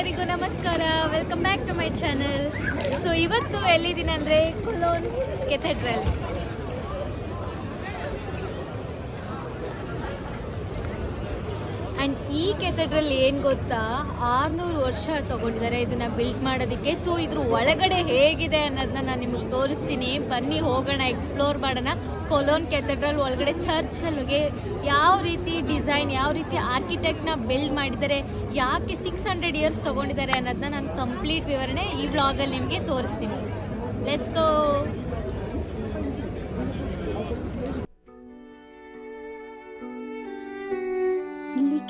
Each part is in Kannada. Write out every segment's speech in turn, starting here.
ಎಲ್ಲರಿಗೂ ನಮಸ್ಕಾರ. Welcome back to my channel so ಇವತ್ತು ಎಲ್ಲಿದ್ದೀನಿ ಅಂದರೆ ಕೊಲೋನ್ ಕೆಥೆಡ್ರಲ್ ಈ ಕೆಥೆಡ್ರಲ್ ಏನು ಗೊತ್ತಾ? ಆರುನೂರು ವರ್ಷ ತಗೊಂಡಿದ್ದಾರೆ ಇದನ್ನ ಬಿಲ್ಡ್ ಮಾಡೋದಕ್ಕೆ. ಸೊ ಇದ್ರ ಒಳಗಡೆ ಹೇಗಿದೆ ಅನ್ನೋದನ್ನ ನಾನು ನಿಮಗೆ ತೋರಿಸ್ತೀನಿ. ಬನ್ನಿ, ಹೋಗೋಣ ಎಕ್ಸ್ಪ್ಲೋರ್ ಮಾಡೋಣ. ಕೊಲೋನ್ ಕೆಥೆಡ್ರಲ್ ಒಳಗಡೆ ಚರ್ಚ್ ಅಲ್ಲಿಗೆ ಯಾವ ರೀತಿ ಡಿಸೈನ್ ಯಾವ ರೀತಿ ಆರ್ಕಿಟೆಕ್ಟ್ನ ಬಿಲ್ಡ್ ಮಾಡಿದ್ದಾರೆ, ಯಾಕೆ ಸಿಕ್ಸ್ ಹಂಡ್ರೆಡ್ ಇಯರ್ಸ್ ತಗೊಂಡಿದ್ದಾರೆ ಅನ್ನೋದನ್ನ ನಾನು ಕಂಪ್ಲೀಟ್ ವಿವರಣೆ ಈ ವ್ಲಾಗಲ್ಲಿ ನಿಮಗೆ ತೋರಿಸ್ತೀನಿ. ಲೆಟ್ಸ್ ಗೋ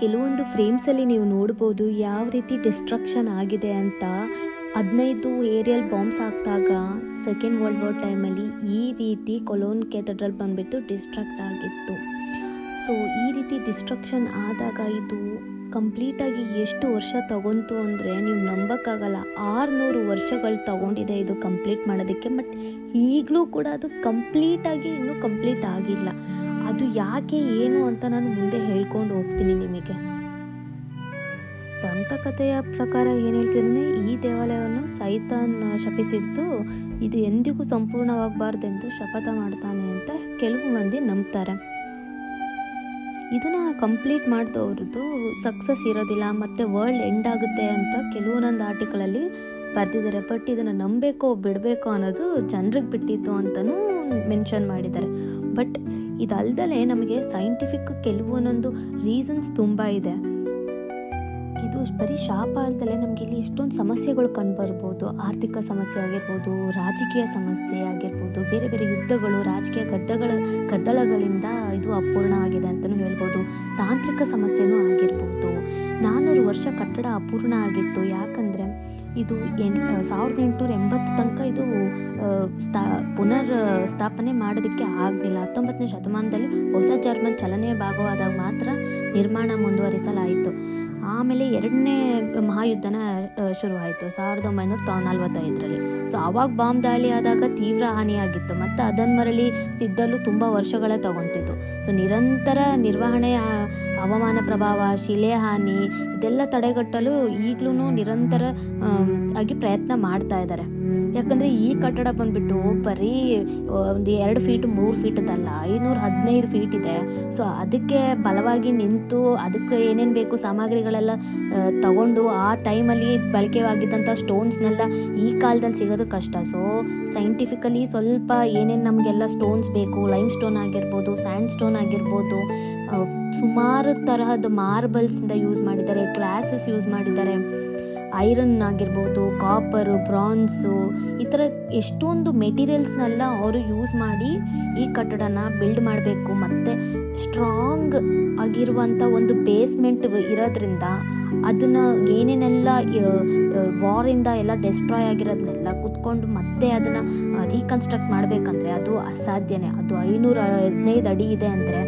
ಕೆಲವೊಂದು ಫ್ರೇಮ್ಸಲ್ಲಿ ನೀವು ನೋಡ್ಬೋದು ಯಾವ ರೀತಿ ಡಿಸ್ಟ್ರಕ್ಷನ್ ಆಗಿದೆ ಅಂತ. ಹದಿನೈದು ಏರಿಯಲ್ ಬಾಂಬ್ಸ್ ಹಾಕಿದಾಗ ಸೆಕೆಂಡ್ ವರ್ಲ್ಡ್ ವಾರ್ ಟೈಮಲ್ಲಿ ಈ ರೀತಿ ಕೊಲೋನ್ ಕೆಥಡ್ರಲ್ ಬಂದ್ಬಿಟ್ಟು ಡಿಸ್ಟ್ರಕ್ಟ್ ಆಗಿತ್ತು. ಸೊ, ಈ ರೀತಿ ಡಿಸ್ಟ್ರಕ್ಷನ್ ಆದಾಗ ಇದು ಕಂಪ್ಲೀಟಾಗಿ ಎಷ್ಟು ವರ್ಷ ತಗೊಂತು ಅಂದರೆ ನೀವು ನಂಬೋಕ್ಕಾಗಲ್ಲ. ಆರುನೂರು ವರ್ಷಗಳು ತಗೊಂಡಿದೆ ಇದು ಕಂಪ್ಲೀಟ್ ಮಾಡೋದಕ್ಕೆ, ಬಟ್ ಈಗಲೂ ಕೂಡ ಅದು ಕಂಪ್ಲೀಟಾಗಿ ಇನ್ನೂ ಕಂಪ್ಲೀಟ್ ಆಗಿಲ್ಲ. ಅದು ಯಾಕೆ, ಏನು ಅಂತ ನಾನು ಮುಂದೆ ಹೇಳ್ಕೊಂಡು ಹೋಗ್ತೀನಿ. ನಿಮಗೆ ದಂತಕಥೆಯ ಪ್ರಕಾರ ಏನು ಹೇಳ್ತಿದ್ರೆ ಈ ದೇವಾಲಯವನ್ನು ಸೈತಾನ್ ಶಪಿಸಿದ್ದು ಇದು ಎಂದಿಗೂ ಸಂಪೂರ್ಣವಾಗಬಾರ್ದೆಂದು ಶಪಥ ಮಾಡ್ತಾನೆ ಅಂತ ಕೆಲವು ಮಂದಿ ನಂಬ್ತಾರೆ. ಇದನ್ನು ಕಂಪ್ಲೀಟ್ ಮಾಡಿದವ್ರದ್ದು ಸಕ್ಸಸ್ ಇರೋದಿಲ್ಲ, ಮತ್ತು ವರ್ಲ್ಡ್ ಎಂಡ್ ಆಗುತ್ತೆ ಅಂತ ಕೆಲವೊಂದೊಂದು ಆರ್ಟಿಕಲಲ್ಲಿ ಬರೆದಿದ್ದಾರೆ. ಬಟ್ ಇದನ್ನು ನಂಬಬೇಕೋ ಬಿಡಬೇಕೋ ಅನ್ನೋದು ಜನರಿಗೆ ಬಿಟ್ಟಿತ್ತು ಅಂತಲೂ ಮೆನ್ಷನ್ ಮಾಡಿದ್ದಾರೆ. ಬಟ್ ಇದಲ್ದಲೇ ನಮಗೆ ಸೈಂಟಿಫಿಕ್ ಕೆಲವೊಂದೊಂದು ರೀಸನ್ಸ್ ತುಂಬ ಇದೆ. ಇದು ಬರೀ ಶಾಪ ಅಲ್ದಲೆ ನಮಗೆ ಇಲ್ಲಿ ಎಷ್ಟೊಂದು ಸಮಸ್ಯೆಗಳು ಕಂಡುಬರ್ಬೋದು. ಆರ್ಥಿಕ ಸಮಸ್ಯೆ ಆಗಿರ್ಬೋದು, ರಾಜಕೀಯ ಸಮಸ್ಯೆ ಆಗಿರ್ಬೋದು, ಬೇರೆ ಬೇರೆ ಯುದ್ಧಗಳು, ರಾಜಕೀಯ ಗದ್ದಗಳ, ಗದ್ದಳಗಳಿಂದ ಇದು ಅಪೂರ್ಣ ಆಗಿದೆ ಅಂತಲೂ ಹೇಳ್ಬೋದು. ತಾಂತ್ರಿಕ ಸಮಸ್ಯೆನೂ ಆಗಿರ್ಬೋದು. ನಾನ್ನೂರು ವರ್ಷ ಕಟ್ಟಡ ಅಪೂರ್ಣ ಆಗಿತ್ತು. ಯಾಕಂದರೆ ಇದು ಎನ್ ಸಾವಿರದ ಎಂಟುನೂರ ಎಂಬತ್ತು ತನಕ ಇದು ಸ್ಥಾ, ಪುನರ್ ಸ್ಥಾಪನೆ ಮಾಡೋದಕ್ಕೆ ಆಗಲಿಲ್ಲ. ಹತ್ತೊಂಬತ್ತನೇ ಶತಮಾನದಲ್ಲಿ ಹೊಸ ಜರ್ಮನ್ ಚಲನೆಯ ಭಾಗವಾದಾಗ ಮಾತ್ರ ನಿರ್ಮಾಣ ಮುಂದುವರಿಸಲಾಯಿತು. ಆಮೇಲೆ ಎರಡನೇ ಮಹಾಯುದ್ಧನ ಶುರುವಾಯಿತು, ಸಾವಿರದ ಒಂಬೈನೂರ ತೊ ನಲ್ವತ್ತೈದರಲ್ಲಿ ಸೊ ಆವಾಗ ಬಾಂಬ್ ದಾಳಿ ಆದಾಗ ತೀವ್ರ ಹಾನಿಯಾಗಿತ್ತು. ಮತ್ತು ಅದನ್ನು ಮರಳಿ ಸಿದ್ದಲು ತುಂಬ ವರ್ಷಗಳೇ ತಗೊತಿತ್ತು. ಸೊ, ನಿರಂತರ ನಿರ್ವಹಣೆ ಹವಾಮಾನ ಪ್ರಭಾವ, ಶಿಲೆ ಹಾನಿ, ಇದೆಲ್ಲ ತಡೆಗಟ್ಟಲು ಈಗಲೂ ನಿರಂತರ ಆಗಿ ಪ್ರಯತ್ನ ಮಾಡ್ತಾ ಇದ್ದಾರೆ. ಯಾಕಂದರೆ ಈ ಕಟ್ಟಡ ಬಂದುಬಿಟ್ಟು ಬರೀ ಒಂದು ಎರಡು ಫೀಟ್ ಮೂರು ಫೀಟದಲ್ಲ ಐನೂರು ಹದಿನೈದು ಫೀಟ್ ಇದೆ. ಸೊ ಅದಕ್ಕೆ ಬಲವಾಗಿ ನಿಂತು, ಅದಕ್ಕೆ ಏನೇನು ಬೇಕು ಸಾಮಗ್ರಿಗಳೆಲ್ಲ ತಗೊಂಡು ಆ ಟೈಮಲ್ಲಿ ಬಳಕೆವಾಗಿದ್ದಂಥ ಸ್ಟೋನ್ಸ್ನೆಲ್ಲ ಈ ಕಾಲದಲ್ಲಿ ಸಿಗೋದು ಕಷ್ಟ. ಸೊ ಸೈಂಟಿಫಿಕಲಿ ಸ್ವಲ್ಪ ಏನೇನು ನಮಗೆಲ್ಲ ಸ್ಟೋನ್ಸ್ ಬೇಕು ಲೈಮ್ ಸ್ಟೋನ್ ಆಗಿರ್ಬೋದು ಸ್ಯಾಂಡ್ ಸ್ಟೋನ್ ಆಗಿರ್ಬೋದು ಸುಮಾರು ತರಹದ ಮಾರ್ಬಲ್ಸಿಂದ ಯೂಸ್ ಮಾಡಿದ್ದಾರೆ ಗ್ಲಾಸಸ್ ಯೂಸ್ ಮಾಡಿದ್ದಾರೆ. ಐರನ್ ಆಗಿರ್ಬೋದು ಕಾಪರು ಬ್ರಾನ್ಸು ಈ ಥರ ಎಷ್ಟೊಂದು ಮೆಟೀರಿಯಲ್ಸ್ನೆಲ್ಲ ಅವರು ಯೂಸ್ ಮಾಡಿ ಈ ಕಟ್ಟಡನ ಬಿಲ್ಡ್ ಮಾಡಬೇಕು. ಮತ್ತು ಸ್ಟ್ರಾಂಗ್ ಆಗಿರುವಂಥ ಒಂದು ಬೇಸ್ಮೆಂಟ್ ಇರೋದ್ರಿಂದ ಅದನ್ನು ಏನೇನೆಲ್ಲ ವಾರಿಂದ ಎಲ್ಲ ಡೆಸ್ಟ್ರಾಯ್ ಆಗಿರೋದನ್ನೆಲ್ಲ ಕುತ್ಕೊಂಡು ಮತ್ತೆ ಅದನ್ನು ರೀಕನ್ಸ್ಟ್ರಕ್ಟ್ ಮಾಡಬೇಕಂದ್ರೆ ಅದು ಅಸಾಧ್ಯನೇ. ಅದು ಐನೂರ ಹದಿನೈದು ಅಡಿ ಇದೆ ಅಂದರೆ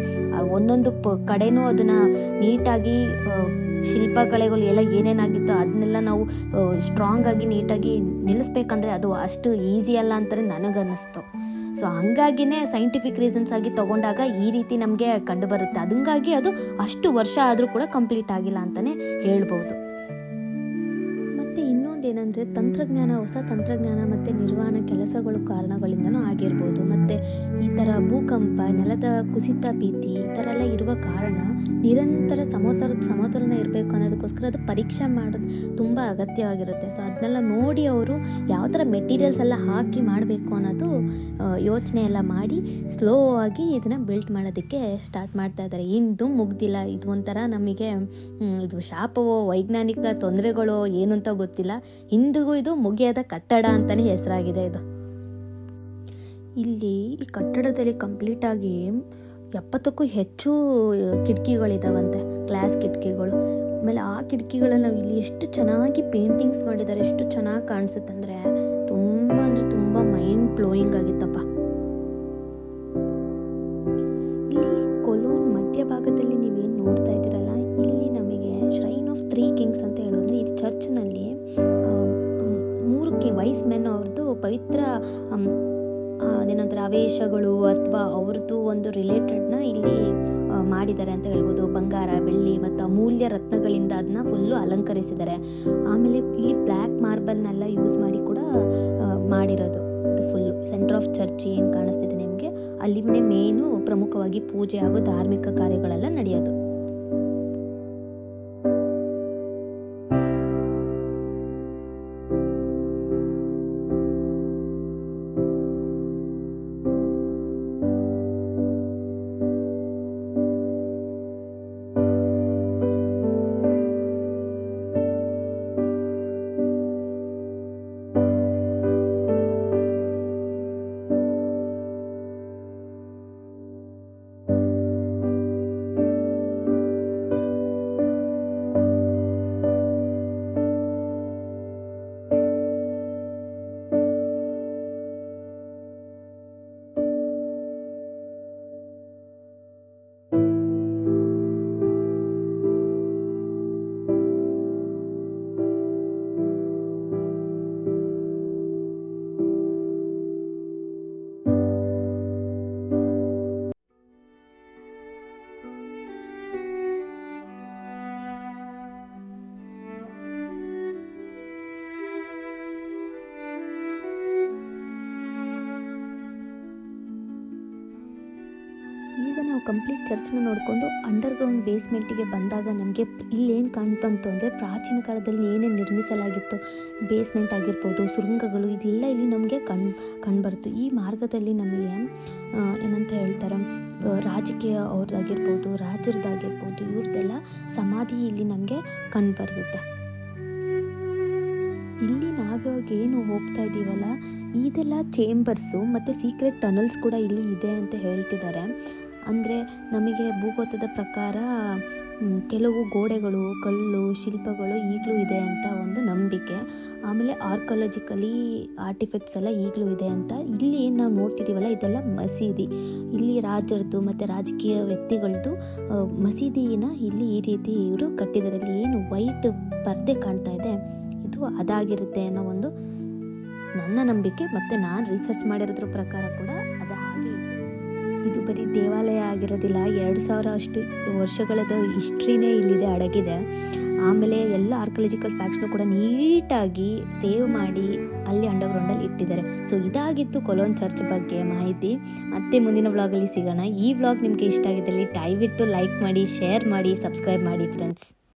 ಒಂದೊಂದು ಪ, ಕಡೆನೂ ಅದನ್ನು ನೀಟಾಗಿ ಶಿಲ್ಪಕಲೆಗಳು ಎಲ್ಲ ಏನೇನಾಗಿತ್ತು ಅದನ್ನೆಲ್ಲ ನಾವು ಸ್ಟ್ರಾಂಗ್ ಆಗಿ ನೀಟಾಗಿ ನಿಲ್ಲಿಸ್ಬೇಕಂದ್ರೆ ಅದು ಅಷ್ಟು ಈಸಿ ಅಲ್ಲ ಅಂತಲೇ ನನಗನ್ನಿಸ್ತು. ಸೊ ಹಂಗಾಗಿನೇ ಸೈಂಟಿಫಿಕ್ ರೀಸನ್ಸ್ ಆಗಿ ತಗೊಂಡಾಗ ಈ ರೀತಿ ನಮಗೆ ಕಂಡುಬರುತ್ತೆ. ಅದಂಗಾಗಿ ಅದು ಅಷ್ಟು ವರ್ಷ ಆದರೂ ಕೂಡ ಕಂಪ್ಲೀಟ್ ಆಗಿಲ್ಲ ಅಂತಲೇ ಹೇಳ್ಬೋದು. ಇನ್ನೊಂದೇನೆಂದರೆ ತಂತ್ರಜ್ಞಾನ, ಹೊಸ ತಂತ್ರಜ್ಞಾನ ಮತ್ತು ನಿರ್ವಹಣಾ ಕೆಲಸಗಳು ಕಾರಣಗಳಿಂದನೂ ಆಗಿರ್ಬೋದು. ಮತ್ತು ಈ ಥರ ಭೂಕಂಪ, ನೆಲದ ಕುಸಿತ ಭೀತಿ ಈ ಥರ ಎಲ್ಲ ಇರುವ ಕಾರಣ ನಿರಂತರ ಸಮತೋಲ, ಸಮತೋಲನ ಇರಬೇಕು ಅನ್ನೋದಕ್ಕೋಸ್ಕರ ಅದು ಪರೀಕ್ಷೆ ಮಾಡೋದು ತುಂಬ ಅಗತ್ಯವಾಗಿರುತ್ತೆ. ಸೊ ಅದನ್ನೆಲ್ಲ ನೋಡಿ ಅವರು ಯಾವ ಥರ ಮೆಟೀರಿಯಲ್ಸ್ ಎಲ್ಲ ಹಾಕಿ ಮಾಡಬೇಕು ಅನ್ನೋದು ಯೋಚನೆ ಎಲ್ಲ ಮಾಡಿ ಸ್ಲೋ ಆಗಿ ಇದನ್ನು ಬಿಲ್ಟ್ ಮಾಡೋದಕ್ಕೆ ಸ್ಟಾರ್ಟ್ ಮಾಡ್ತಾ ಇದ್ದಾರೆ. ಇಂದು ಮುಗ್ದಿಲ್ಲ. ಇದು ಒಂಥರ ನಮಗೆ ಇದು ಶಾಪವೋ, ವೈಜ್ಞಾನಿಕ ತೊಂದರೆಗಳೋ, ಏನು ಅಂತ ಗೊತ್ತಿಲ್ಲ. ಇಂದಿಗೂ ಇದು ಮುಗಿಯದ ಕಟ್ಟಡ ಅಂತಲೇ ಹೆಸರಾಗಿದೆ ಇದು. ಇಲ್ಲಿ ಈ ಕಟ್ಟಡದಲ್ಲಿ ಕಂಪ್ಲೀಟಾಗಿ ಎಪ್ಪತ್ತಕ್ಕೂ ಹೆಚ್ಚು ಕಿಟಕಿಗಳಿದಾವಂತೆ. ಗ್ಲಾಸ್ ಕಿಟಕಿಗಳು. ಆಮೇಲೆ ಆ ಕಿಟಕಿಗಳನ್ನು ನಾವು ಇಲ್ಲಿ ಎಷ್ಟು ಚೆನ್ನಾಗಿ ಪೇಂಟಿಂಗ್ಸ್ ಮಾಡಿದ್ದಾರೆ, ಎಷ್ಟು ಚೆನ್ನಾಗಿ ಕಾಣಿಸುತ್ತೆ ಅಂದರೆ ತುಂಬ ಅಂದರೆ ತುಂಬ ಮೈಂಡ್ ಬ್ಲೋಯಿಂಗ್ ಆಗಿತ್ತಪ್ಪ. ಪವಿತ್ರ ಅದೇನಂತಾರೆ, ಆವೇಶಗಳು ಅಥವಾ ಅವ್ರದ್ದು ಒಂದು ರಿಲೇಟೆಡ್ನ ಇಲ್ಲಿ ಮಾಡಿದ್ದಾರೆ ಅಂತ ಹೇಳ್ಬೋದು. ಬಂಗಾರ, ಬೆಳ್ಳಿ ಮತ್ತು ಅಮೂಲ್ಯ ರತ್ನಗಳಿಂದ ಅದನ್ನ ಫುಲ್ಲು ಅಲಂಕರಿಸಿದ್ದಾರೆ. ಆಮೇಲೆ ಇಲ್ಲಿ ಬ್ಲ್ಯಾಕ್ ಮಾರ್ಬಲ್ನೆಲ್ಲ ಯೂಸ್ ಮಾಡಿ ಕೂಡ ಮಾಡಿರೋದು. ಫುಲ್ಲು ಸೆಂಟರ್ ಆಫ್ ಚರ್ಚ್ ಏನು ಕಾಣಿಸ್ತಿದೆ ನಿಮಗೆ? ಅಲ್ಲಿನೇ ಮೇನು ಪ್ರಮುಖವಾಗಿ ಪೂಜೆ ಹಾಗೂ ಧಾರ್ಮಿಕ ಕಾರ್ಯಗಳೆಲ್ಲ ನಡೆಯೋದು. ಕಂಪ್ಲೀಟ್ ಚರ್ಚ್ನ ನೋಡಿಕೊಂಡು ಅಂಡರ್ಗ್ರೌಂಡ್ ಬೇಸ್ಮೆಂಟಿಗೆ ಬಂದಾಗ ನಮಗೆ ಇಲ್ಲೇನು ಕಾಣ್ಬಂತು ಅಂದರೆ ಪ್ರಾಚೀನ ಕಾಲದಲ್ಲಿ ಏನೇನು ನಿರ್ಮಿಸಲಾಗಿತ್ತು? ಬೇಸ್ಮೆಂಟ್ ಆಗಿರ್ಬೋದು ಸುರಂಗಗಳು ಇದೆಲ್ಲ ಇಲ್ಲಿ ನಮಗೆ ಕಣ್ ಕಂಡುಬರ್ತು ಈ ಮಾರ್ಗದಲ್ಲಿ ನಮಗೆ ಏನಂತ ಹೇಳ್ತಾರೆ? ರಾಜಕೀಯ ಅವ್ರದ್ದಾಗಿರ್ಬೋದು, ರಾಜರದ್ದಾಗಿರ್ಬೋದು, ಇವ್ರದ್ದೆಲ್ಲ ಸಮಾಧಿ ಇಲ್ಲಿ ನಮಗೆ ಕಂಡುಬರುತ್ತೆ ಇಲ್ಲಿ ನಾವಿವಾಗ ಏನು ಹೋಗ್ತಾ ಇದ್ದೀವಲ್ಲ ಇದೆಲ್ಲ ಚೇಂಬರ್ಸು ಮತ್ತು ಸೀಕ್ರೆಟ್ ಟನಲ್ಸ್ ಕೂಡ ಇಲ್ಲಿ ಇದೆ ಅಂತ ಹೇಳ್ತಿದ್ದಾರೆ. ಅಂದರೆ ನಮಗೆ ಭೂಗೋತದ ಪ್ರಕಾರ ಕೆಲವು ಗೋಡೆಗಳು, ಕಲ್ಲು, ಶಿಲ್ಪಗಳು ಈಗಲೂ ಇದೆ ಅಂತ ಒಂದು ನಂಬಿಕೆ. ಆಮೇಲೆ ಆರ್ಕಾಲಜಿಕಲಿ ಆರ್ಟಿಫೆಕ್ಟ್ಸ್ ಎಲ್ಲ ಈಗಲೂ ಇದೆ ಅಂತ ಇಲ್ಲಿ ಏನು ನಾವು ನೋಡ್ತಿದ್ದೀವಲ್ಲ ಇದೆಲ್ಲ ಮಸೀದಿ. ಇಲ್ಲಿ ರಾಜರದ್ದು ಮತ್ತು ರಾಜಕೀಯ ವ್ಯಕ್ತಿಗಳದ್ದು ಮಸೀದಿನ ಇಲ್ಲಿ ಈ ರೀತಿ ಇವರು ಕಟ್ಟಿದ್ದಾರೆ. ಏನು ವೈಟ್ ಪರ್ದೆ ಕಾಣ್ತಾ ಇದೆ. ಇದು ಅದಾಗಿರುತ್ತೆ ಅನ್ನೋ ಒಂದು ನನ್ನ ನಂಬಿಕೆ. ಮತ್ತು ನಾನು ರಿಸರ್ಚ್ ಮಾಡಿರೋದ್ರ ಪ್ರಕಾರ ಕೂಡ ಬರೀ ದೇವಾಲಯ ಆಗಿರೋದಿಲ್ಲ, ಎರಡು ಸಾವಿರ ಅಷ್ಟು ವರ್ಷಗಳದ ಹಿಸ್ಟ್ರಿನೇ ಇಲ್ಲಿದೆ, ಅಡಗಿದೆ. ಆಮೇಲೆ ಎಲ್ಲ ಆರ್ಕಲಾಜಿಕಲ್ ಫ್ಯಾಕ್ಟ್ಸ್ನು ಕೂಡ ನೀಟಾಗಿ ಸೇವ್ ಮಾಡಿ ಅಲ್ಲಿ ಅಂಡರ್ಗ್ರೌಂಡಲ್ಲಿ ಇಟ್ಟಿದ್ದಾರೆ. ಸೊ ಇದಾಗಿತ್ತು ಕೊಲೋನ್ ಚರ್ಚ್ ಬಗ್ಗೆ ಮಾಹಿತಿ. ಮತ್ತೆ ಮುಂದಿನ ವ್ಲಾಗಲ್ಲಿ ಸಿಗೋಣ. ಈ ವ್ಲಾಗ್ ನಿಮಗೆ ಇಷ್ಟ ಆಗಿದ್ದಲ್ಲಿ ದಯವಿಟ್ಟು ಲೈಕ್ ಮಾಡಿ ಶೇರ್ ಮಾಡಿ ಸಬ್ಸ್ಕ್ರೈಬ್ ಮಾಡಿ ಫ್ರೆಂಡ್ಸ್